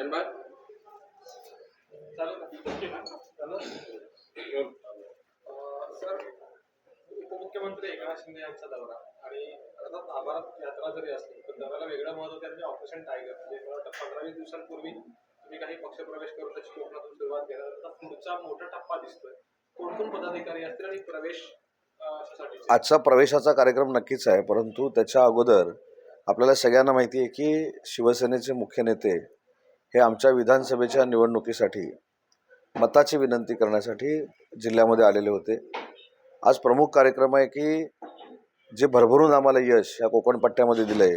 धन्यवाद? अं, सर उपमुख्यमंत्री एकनाथ शिंदे यांचा दौरा आणि अर्थात आभारात यात्रा जरी असली तर दौऱ्याला वेगळं महत्त्व त्यांनी ऑपरेशन टायगर. म्हणजे मला वाटतं पंधरा वीस दिवसांपूर्वी तुम्ही काही पक्षप्रवेश करून त्याची कोकणातून सुरुवात केला. पुढचा मोठा टप्पा दिसतोय. कोण कोण पदाधिकारी असतील आणि प्रवेश आजचा प्रवेशाचा कार्यक्रम नक्कीच आहे परंतु त्याच्या अगोदर आपल्याला सगळ्यांना माहिती आहे की शिवसेनेचे मुख्य नेते हे आमच्या विधानसभेच्या निवडणुकीसाठी मताची विनंती करण्यासाठी जिल्ह्यामध्ये आलेले होते. आज प्रमुख कार्यक्रम आहे की जे भरभरून आम्हाला यश या कोकण पट्ट्यामध्ये दिलं आहे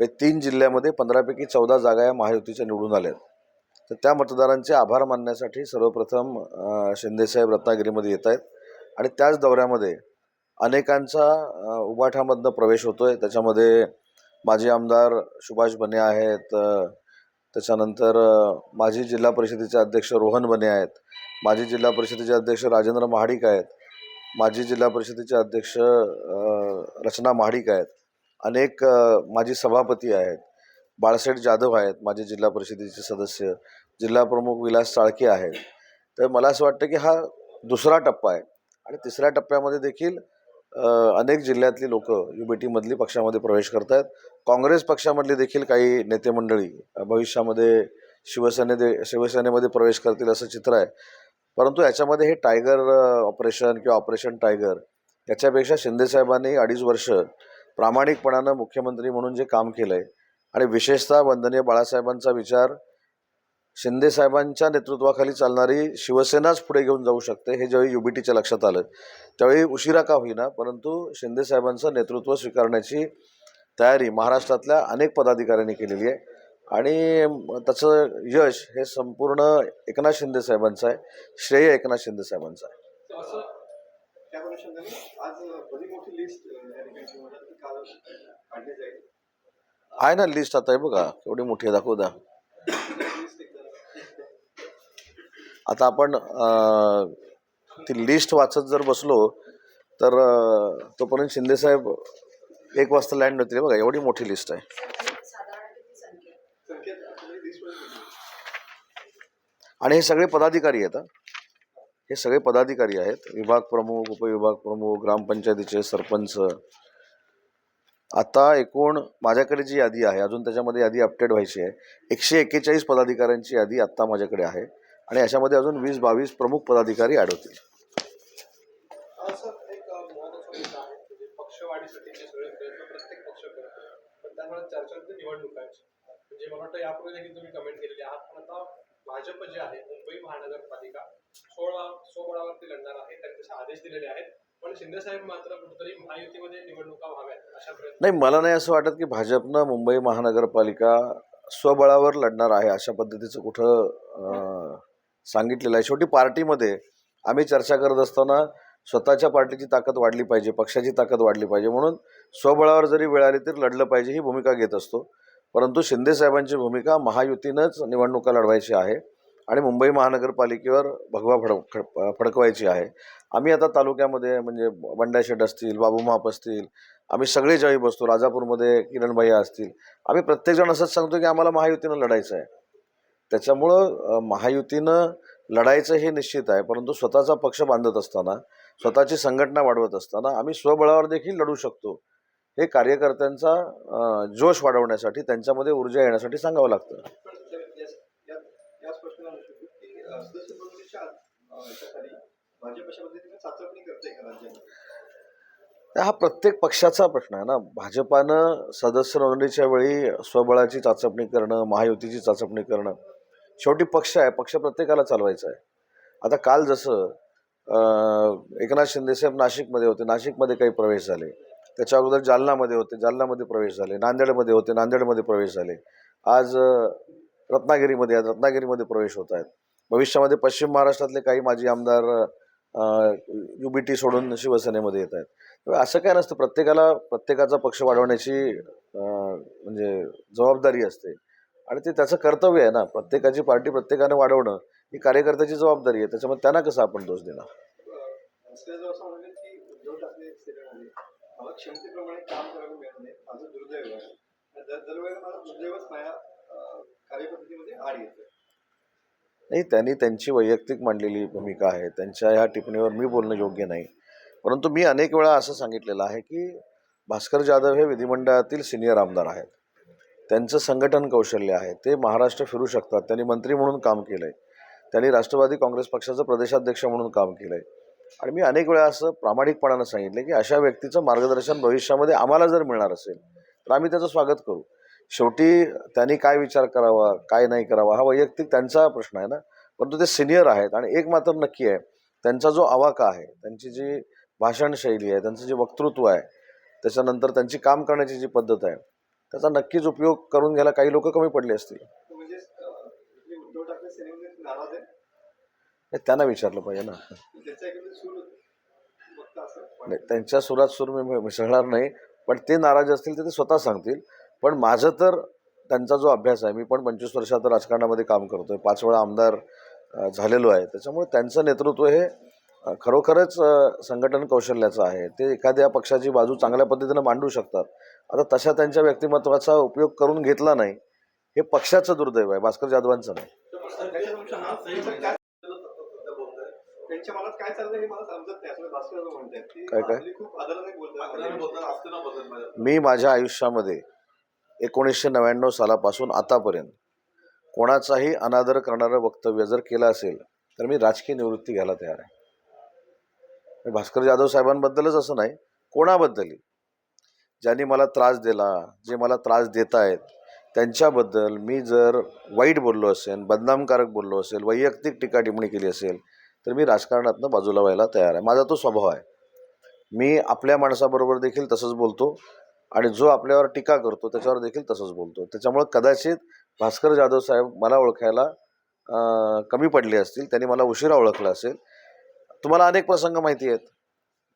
हे तीन जिल्ह्यामध्ये पंधरापैकी चौदा जागा या महायुतीच्या निवडून आल्या आहेत तर त्या मतदारांचे आभार मानण्यासाठी सर्वप्रथम शिंदेसाहेब रत्नागिरीमध्ये येत आहेत आणि त्याच दौऱ्यामध्ये अनेकांचा उबाठामधनं प्रवेश होतो आहे त्याच्यामध्ये माजी आमदार सुभाष बने आहेत त्याच्यानंतर माजी जिल्हा परिषदेचे अध्यक्ष रोहन बने आहेत. माजी जिल्हा परिषदेचे अध्यक्ष राजेंद्र महाडिक आहेत. माजी जिल्हा परिषदेचे अध्यक्ष रचना महाडिक आहेत. अनेक माजी सभापती आहेत. बाळसेठ जाधव आहेत माजी जिल्हा परिषदेचे सदस्य. जिल्हा प्रमुख विलास चाळके आहेत. तर मला असं वाटतं की हा दुसरा टप्पा आहे. आणि तिसऱ्या टप्प्यामध्ये देखील अनेक जिल्ह्यातली लोक युबीटीमधली पक्षामध्ये प्रवेश करत आहेत काँग्रेस पक्षामधली देखील काही नेते मंडळी भविष्यामध्ये शिवसेने दे शिवसेनेमध्ये प्रवेश करतील असं चित्र आहे. परंतु याच्यामध्ये हे टायगर ऑपरेशन किंवा ऑपरेशन टायगर याच्यापेक्षा शिंदेसाहेबांनी अडीच वर्ष प्रामाणिकपणानं मुख्यमंत्री म्हणून जे काम केलं आहे आणि विशेषतः वंदनीय बाळासाहेबांचा विचार शिंदे साहेबांच्या नेतृत्वाखाली चालणारी शिवसेनाच पुढे घेऊन जाऊ शकते हे ज्यावेळी युबीटीच्या लक्षात आलं त्यावेळी उशिरा का होईना परंतु शिंदे साहेबांचं नेतृत्व स्वीकारण्याची तयारी महाराष्ट्रातल्या अनेक पदाधिकाऱ्यांनी केलेली आहे. आणि त्याचं यश हे संपूर्ण एकनाथ शिंदे साहेबांचं आहे श्रेय एकनाथ शिंदे साहेबांचं आहे. आहे ना लिस्ट आता आहे बघा एवढी मोठी दाखवू द्या लिस्ट एकदा आता आपण ती लिस्ट वाचत जर बसलो तर तोपर्यंत शिंदेसाहेब एक वाजता लँड होतील. बघा एवढी मोठी लिस्ट आहे. आणि हे सगळे पदाधिकारी आहेत हे. सगळे पदाधिकारी आहेत. विभाग प्रमुख उपविभाग प्रमुख ग्रामपंचायतीचे सरपंच. आता एकूण माझ्याकडे जी यादी आहे अजून त्याच्यामध्ये यादी अपडेट व्हायची आहे. एकशे एक्केचाळीस पदाधिकाऱ्यांची यादी आत्ता माझ्याकडे आहे. आणि याच्यामध्ये अजून वीस बावीस प्रमुख पदाधिकारी आहे. म्हणजे म्हणजे भाजप जे आहे मुंबई महानगरपालिका सोळा सोबळावरती लढणार आहे. त्यांनी तसे आदेश दिलेले आहेत. नाही मला नाही असं वाटत की भाजपनं मुंबई महानगरपालिका स्वबळावर लढणार आहे अशा पद्धतीचं कुठं सांगितलेलं आहे. शेवटी पार्टीमध्ये आम्ही चर्चा करत असताना स्वतःच्या पार्टीची ताकद वाढली पाहिजे पक्षाची ताकद वाढली पाहिजे. म्हणून स्वबळावर जरी वेळ आली तरी लढलं पाहिजे ही भूमिका घेत असतो. परंतु शिंदेसाहेबांची भूमिका महायुतीनंच निवडणुका लढवायची आहे आणि मुंबई महानगरपालिकेवर भगवा फड फडकवायची आहे. आम्ही आता तालुक्यामध्ये म्हणजे बंडाशेट असतील बाबू महाप असतील आम्ही सगळे ज्यावेळी बसतो राजापूरमध्ये किरण भैया असतील आम्ही प्रत्येकजण असंच सांगतो की आम्हाला महायुतीनं लढायचं आहे. त्याच्यामुळं महायुतीनं लढायचं हे निश्चित आहे परंतु स्वतःचा पक्ष बांधत असताना स्वतःची संघटना वाढवत असताना आम्ही स्वबळावर देखील लढू शकतो. हे कार्यकर्त्यांचा जोश वाढवण्यासाठी त्यांच्यामध्ये ऊर्जा येण्यासाठी सांगावं लागतं. त्या- हा प्रत्येक पक्षाचा प्रश्न आहे ना. भाजपानं सदस्य नोंदणीच्या वेळी स्वबळाची चाचपणी करणं महायुतीची चाचपणी करणं शेवटी पक्ष आहे पक्ष प्रत्येकाला चालवायचा आहे. आता काल जसं एकनाथ शिंदेसाहेब नाशिकमध्ये होते. नाशिकमध्ये काही प्रवेश झाले. त्याच्या अगोदर जालनामध्ये होते. जालनामध्ये प्रवेश झाले. नांदेडमध्ये होते. नांदेडमध्ये प्रवेश झाले. आज रत्नागिरीमध्ये आहेत रत्नागिरीमध्ये प्रवेश होत आहेत. भविष्यामध्ये पश्चिम महाराष्ट्रातले काही माजी आमदार यू बी टी सोडून शिवसेनेमध्ये येत आहेत. असं काय नसतं. प्रत्येकाला प्रत्येकाचा पक्ष वाढवण्याची म्हणजे जबाबदारी असते. आणि ते त्याचं कर्तव्य आहे ना प्रत्येकाची पार्टी प्रत्येकाने वाढवणं ही कार्यकर्त्याची जबाबदारी आहे. त्याच्यामुळे त्यांना कसं आपण दोष देणार? नाही त्यांनी त्यांची वैयक्तिक मांडलेली भूमिका आहे. त्यांच्या ह्या टिप्पणीवर मी बोलणं योग्य नाही. परंतु मी अनेक वेळा असं सांगितलेलं आहे की भास्कर जाधव हे विधिमंडळातील सिनियर आमदार आहेत. त्यांचं संघटन कौशल्य आहे. ते महाराष्ट्र फिरू शकतात. त्यांनी मंत्री म्हणून काम केलं आहे त्यांनी राष्ट्रवादी काँग्रेस पक्षाचं प्रदेशाध्यक्ष म्हणून काम केलं आहे आणि मी अनेक वेळा असं प्रामाणिकपणानं सांगितलं की अशा व्यक्तीचं मार्गदर्शन भविष्यामध्ये आम्हाला जर मिळणार असेल तर आम्ही त्याचं स्वागत करू. शेवटी त्यांनी काय विचार करावा काय नाही करावा हा वैयक्तिक त्यांचा प्रश्न आहे ना. परंतु ते सिनियर आहेत आणि एक मात्र नक्की आहे. त्यांचा जो आवाका आहे त्यांची जी भाषणशैली आहे त्यांचं जे वक्तृत्व आहे त्याच्यानंतर त्यांची काम करण्याची जी पद्धत आहे त्याचा नक्कीच उपयोग करून घ्यायला काही लोक कमी पडले असतील. म्हणजे आहे त्यांना विचारलं पाहिजे ना. नाही, त्यांच्या सुरात सूर मी मिसळणार नाही पण ते नाराज असतील तर ते स्वतः सांगतील. पण माझं तर त्यांचा जो अभ्यास आहे मी पण पंचवीस वर्षात राजकारणामध्ये काम करतोय. पाच वेळा आमदार झालेलो आहे. त्याच्यामुळे त्यांचं नेतृत्व हे खरोखरच संघटन कौशल्याचं आहे. ते एखाद्या पक्षाची बाजू चांगल्या पद्धतीनं मांडू शकतात. आता तशा त्यांच्या व्यक्तिमत्वाचा उपयोग करून घेतला नाही हे पक्षाचं दुर्दैव आहे भास्कर जाधवांचं नाही. काय काय? मी माझ्या आयुष्यामध्ये एकोणीसशे नव्याण्णव सालापासून आतापर्यंत कोणाचाही अनादर करणारं वक्तव्य जर केलं असेल तर मी राजकीय निवृत्ती घ्यायला तयार आहे. भास्कर जाधव साहेबांबद्दलच असं नाही कोणाबद्दलही. ज्यांनी मला त्रास दिला जे मला त्रास देत आहेत त्यांच्याबद्दल मी जर वाईट बोललो असेल बदनामकारक बोललो असेल वैयक्तिक टीका टिप्पणी केली असेल तर मी राजकारणातनं बाजूला व्हायला तयार आहे. माझा तो स्वभाव आहे. मी आपल्या माणसाबरोबर देखील तसंच बोलतो आणि जो आपल्यावर टीका करतो त्याच्यावर देखील तसंच बोलतो. त्याच्यामुळं कदाचित भास्कर जाधव साहेब मला ओळखायला कमी पडले असतील त्यांनी मला उशिरा ओळखलं असेल. तुम्हाला अनेक प्रसंग माहिती आहेत.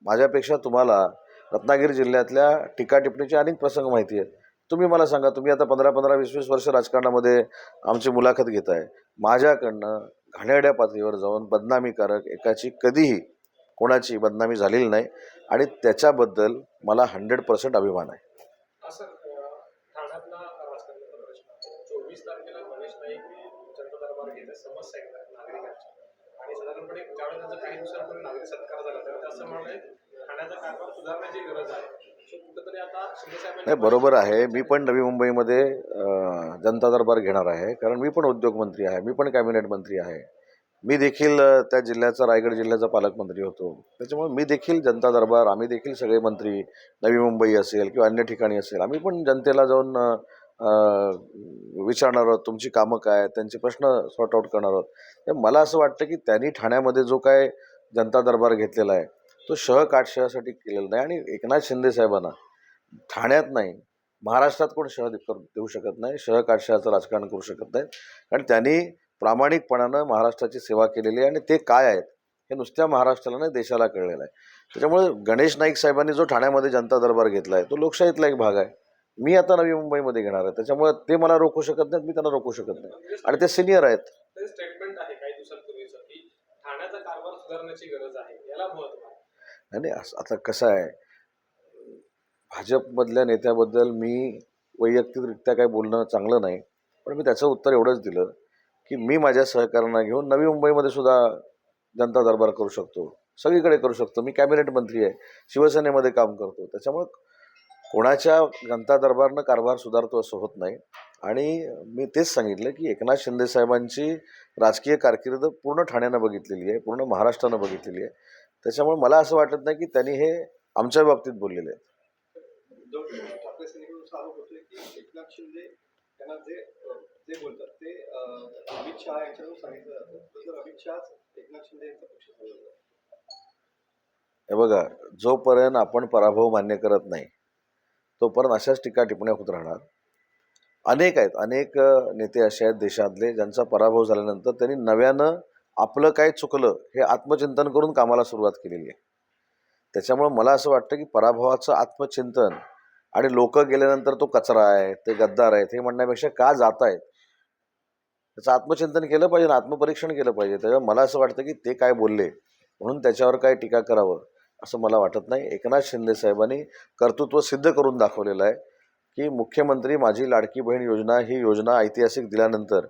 माझ्यापेक्षा तुम्हाला रत्नागिरी जिल्ह्यातल्या टीकाटिपणीचे अनेक प्रसंग माहिती आहेत. तुम्ही मला सांगा तुम्ही आता पंधरा पंधरा वीस वीस वर्ष राजकारणामध्ये आमची मुलाखत घेत आहे माझ्याकडनं घाणेरड्या पातळीवर जाऊन बदनामीकारक एकाची कधीही कोणाची बदनामी झालेली नाही आणि त्याच्याबद्दल मला हंड्रेड पर्सेंट अभिमान आहे असं अं, ठाण्यातला राजकारणाचा प्रश्न आहे. चोवीस तारखेला गणेश नाईक हे जनता दरबार घेते समस्या आहेत नागरिकांच्या आणि साधारणपणे ज्यावेळेस त्यांचा काही दिवसांपूर्वी नागरिक सत्कार झाला त्यावेळेस ते असं म्हणाले ठाण्याचा कारभार सुधारण्याची गरज आहे सो कुठेतरी आता शिंदेसाहेबांनी नाही बरोबर आहे. मी पण नवी मुंबईमध्ये जनता दरबार घेणार आहे. कारण मी पण उद्योगमंत्री आहे. मी पण कॅबिनेट मंत्री आहे. मी देखील त्या जिल्ह्याचा रायगड जिल्ह्याचा पालकमंत्री होतो. त्याच्यामुळे मी देखील जनता दरबार आम्ही देखील सगळे मंत्री नवी मुंबई असेल किंवा अन्य ठिकाणी असेल आम्ही पण जनतेला जाऊन विचारणार आहोत तुमची कामं काय त्यांचे प्रश्न सॉर्ट आउट करणार आहोत. तर मला असं वाटतं की त्यांनी ठाण्यामध्ये जो काय जनता दरबार घेतलेला आहे तो शह काटशहासाठी केलेला नाही. आणि एकनाथ शिंदे साहेबांना ठाण्यात नाही. महाराष्ट्रात कोण शह देऊ शकत नाही शह काटशहाचं राजकारण करू शकत नाहीत. कारण त्यांनी प्रामाणिकपणानं महाराष्ट्राची सेवा केलेली आहे आणि ते काय आहेत हे नुसत्या महाराष्ट्राला नाही देशाला कळलेलं आहे. त्याच्यामुळे गणेश नाईक साहेबांनी जो ठाण्यामध्ये जनता दरबार घेतला आहे तो लोकशाहीतला एक भाग आहे. मी आता नवी मुंबईमध्ये घेणार आहे. त्याच्यामुळे ते मला रोखू शकत नाहीत मी त्यांना रोखू शकत नाही. आणि ते सिनियर आहेत. ते स्टेटमेंट आहे काही दिवसांपूर्वीचं की ठाण्याचा कारभार सुधारण्याची गरज आहे. याला महत्त्व आहे. नाही नाही आता कसं आहे भाजपमधल्या नेत्याबद्दल मी वैयक्तिकरित्या काही बोलणं चांगलं नाही पण मी त्याचं उत्तर एवढंच दिलं की मी माझ्या सहकाऱ्यांना घेऊन नवी मुंबईमध्ये सुद्धा जनता दरबार करू शकतो. सगळीकडे करू शकतो. मी कॅबिनेट मंत्री आहे. शिवसेनेमध्ये काम करतो. त्याच्यामुळं कोणाच्या जनता दरबारनं कारभार सुधारतो असं होत नाही. आणि मी तेच सांगितलं की एकनाथ शिंदे साहेबांची राजकीय कारकीर्द पूर्ण ठाण्यानं बघितलेली आहे पूर्ण महाराष्ट्रानं बघितलेली आहे. त्याच्यामुळे मला असं वाटत नाही की त्यांनी हे आमच्या बाबतीत बोललेले आहेत उद्धव ठाकरे सेनेकडून असा आरोप होतोय की एकनाथ शिंदे त्यांना जे जे बोलतात ते अमित शहा यांच्याकडून सांगितलं जातं. तर अमित शहाच एकनाथ शिंदे यांचा पक्ष हे बघा जोपर्यंत आपण पराभव मान्य करत नाही तोपर्यंत अशाच टीका टिप्पण्या होत राहणार. अनेक आहेत अनेक नेते असे आहेत देशातले ज्यांचा पराभव झाल्यानंतर त्यांनी नव्यानं आपलं काय चुकलं हे आत्मचिंतन करून कामाला सुरुवात केलेली आहे. त्याच्यामुळं मला असं वाटतं की पराभवाचं आत्मचिंतन आणि लोक गेल्यानंतर तो कचरा आहे ते गद्दार आहेत हे म्हणण्यापेक्षा का जात आहेत त्याचं आत्मचिंतन केलं पाहिजे आत्मपरीक्षण केलं पाहिजे. त्याच्यामुळे मला असं वाटतं की ते काय बोलले म्हणून त्याच्यावर काय टीका करावं असं मला वाटत नाही. एकनाथ शिंदे साहेबांनी कर्तृत्व सिद्ध करून दाखवलेलं आहे की मुख्यमंत्री माझी लाडकी बहीण योजना ही योजना ऐतिहासिक दिल्यानंतर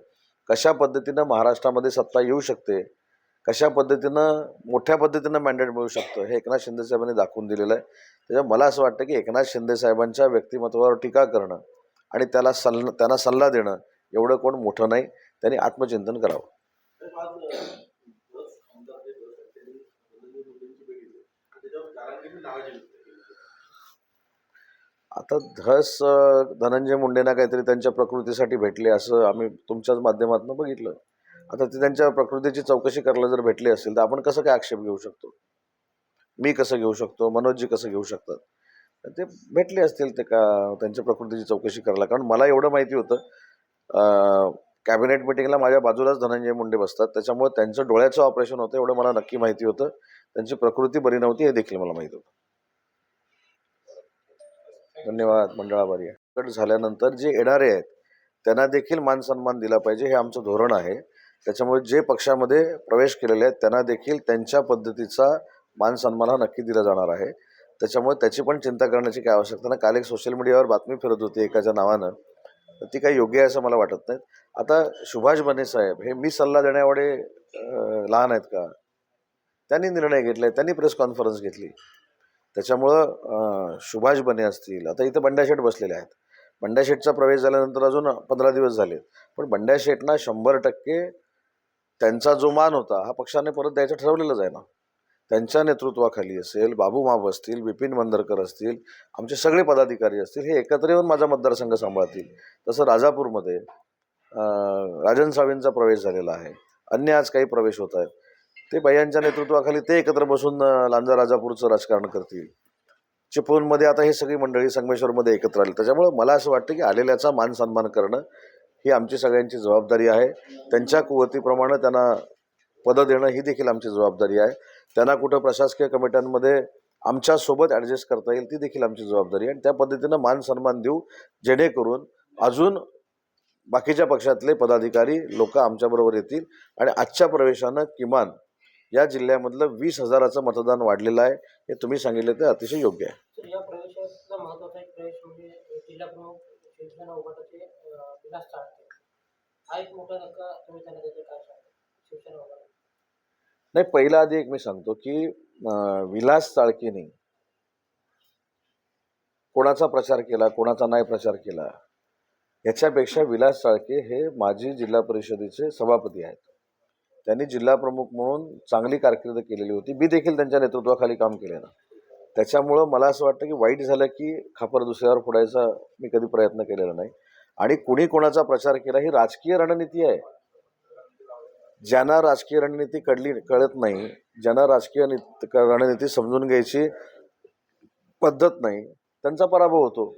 कशा पद्धतीनं महाराष्ट्रामध्ये सत्ता येऊ शकते कशा पद्धतीनं मोठ्या पद्धतीनं मॅन्डेट मिळू शकतं हे एकनाथ शिंदे साहेबांनी दाखवून दिलेलं आहे. त्याच्यामुळे मला असं वाटतं की एकनाथ शिंदे साहेबांच्या व्यक्तिमत्वावर टीका करणं आणि त्याला सल्ला त्यांना सल्ला देणं एवढं कोण मोठं नाही. त्यांनी आत्मचिंतन करावं. आता धस धनंजय मुंडेंना काहीतरी त्यांच्या प्रकृतीसाठी भेटले असं आम्ही तुमच्याच माध्यमातून बघितलं. आता ते त्यांच्या प्रकृतीची चौकशी करायला जर भेटली असेल तर आपण कसं काय आक्षेप घेऊ शकतो? मी कसं घेऊ शकतो? मनोजजी कसं घेऊ शकतात? ते भेटले असतील ते का त्यांच्या प्रकृतीची चौकशी करायला. कारण मला एवढं माहिती होतं कॅबिनेट मिटिंगला माझ्या बाजूलाच धनंजय मुंडे बसतात. त्याच्यामुळे त्यांचं डोळ्याचं ऑपरेशन होतं एवढं मला नक्की माहिती होतं. त्यांची प्रकृती बरी नव्हती हे देखील मला माहिती होतं. धन्यवाद मंडळाभारी कट झाल्यानंतर जे येणारे आहेत त्यांना देखील मान सन्मान दिला पाहिजे हे आमचं धोरण आहे. त्याच्यामुळे जे पक्षामध्ये प्रवेश केलेले आहेत त्यांना देखील त्यांच्या पद्धतीचा मान सन्मान हा नक्की दिला जाणार आहे. त्याच्यामुळे त्याची पण चिंता करण्याची काय आवश्यकता नाही. काल एक सोशल मीडियावर बातमी फिरत होती एकाच्या नावानं. ती काही योग्य आहे असं मला वाटत नाही. आता सुभाष बने साहेब हे मी सल्ला देण्यावडे लहान आहेत का? त्यांनी निर्णय घेतले त्यांनी प्रेस कॉन्फरन्स घेतली. त्याच्यामुळं सुभाष बने असतील. आता इथं बंड्याशेठ बसलेले आहेत. बंड्याशेठचा प्रवेश झाल्यानंतर अजून पंधरा दिवस झाले पण बंड्याशेठना शंभर टक्के त्यांचा जो मान होता हा पक्षाने परत द्यायचं ठरवलेलंच आहे ना. त्यांच्या नेतृत्वाखाली असेल बाबू माब असतील बिपिन मंदरकर असतील आमचे सगळे पदाधिकारी असतील हे एकत्र येऊन माझा मतदारसंघ सांभाळतील. तसं राजापूरमध्ये राजन सावेंचा प्रवेश झालेला आहे. अन्य आज काही प्रवेश होत आहेत. ते बायांच्या नेतृत्वाखाली ते एकत्र बसून लांजा राजापूरचं राजकारण करतील. चिपळूणमध्ये आता ही सगळी मंडळी संगमेश्वरमध्ये एकत्र आली. त्याच्यामुळं मला असं वाटतं की आलेल्याचा मान सन्मान करणं ही आमची सगळ्यांची जबाबदारी आहे. त्यांच्या कुवतीप्रमाणे त्यांना पदं देणं ही देखील आमची जबाबदारी आहे. त्यांना कुठं प्रशासकीय कमिट्यांमध्ये आमच्यासोबत ॲडजस्ट करता येईल ती देखील आमची जबाबदारी आहे. आणि त्या पद्धतीनं मान सन्मान देऊ जेणेकरून अजून बाकीच्या पक्षातले पदाधिकारी लोक आमच्याबरोबर येतील. आणि आजच्या प्रवेशानं किमान या जिल्ह्यामधलं वीस हजाराचं मतदान वाढलेलं आहे हे तुम्ही सांगितलं ते अतिशय योग्य आहे. म्हणजे, शिवसेना चाळके. हा एक मोठा धक्का तुम्ही त्यांना देते काय सांगा शिवसेना उभाटा नाही पहिला आधी एक मी सांगतो की विलास चाळकीने कोणाचा प्रचार केला कोणाचा नाही प्रचार केला याच्यापेक्षा विलास चाळके हे माजी जिल्हा परिषदेचे सभापती आहेत. त्यांनी जिल्हा प्रमुख म्हणून चांगली कारकीर्द केलेली होती. मी देखील त्यांच्या नेतृत्वाखाली काम केले ना. त्याच्यामुळं मला असं वाटतं की वाईट झालं की खापर दुसऱ्यावर फोडायचा मी कधी प्रयत्न केलेला नाही. आणि कुणी कोणाचा प्रचार केला ही राजकीय रणनीती आहे. ज्यांना राजकीय रणनीती कळली कळत नाही ज्यांना राजकीय रणनीती समजून घ्यायची पद्धत नाही त्यांचा पराभव होतो.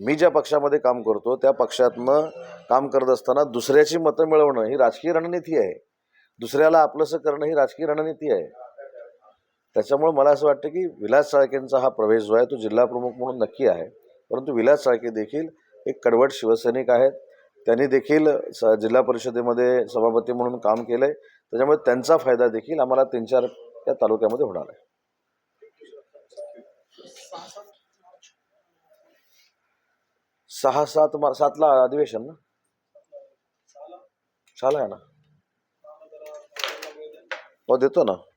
मी ज्या पक्षामध्ये काम करतो त्या पक्षातनं काम करत असताना दुसऱ्याची मतं मिळवणं ही राजकीय रणनीती आहे. दुसऱ्याला आपलंसं करणं ही राजकीय रणनीती आहे. त्याच्यामुळे मला असं वाटतं की विलास चाळकेंचा हा प्रवेश जो आहे तो जिल्हा प्रमुख म्हणून नक्की आहे. परंतु विलास चाळके देखील एक कडवट शिवसैनिक आहेत. त्यांनी देखील स जिल्हा परिषदेमध्ये सभापती म्हणून काम केलं आहे त्याच्यामुळे त्यांचा फायदा देखील आम्हाला तीन चार या तालुक्यामध्ये होणार आहे. सहा सात मार सातला अधिवेशन ना? झालं आहे ना? हो देतो ना.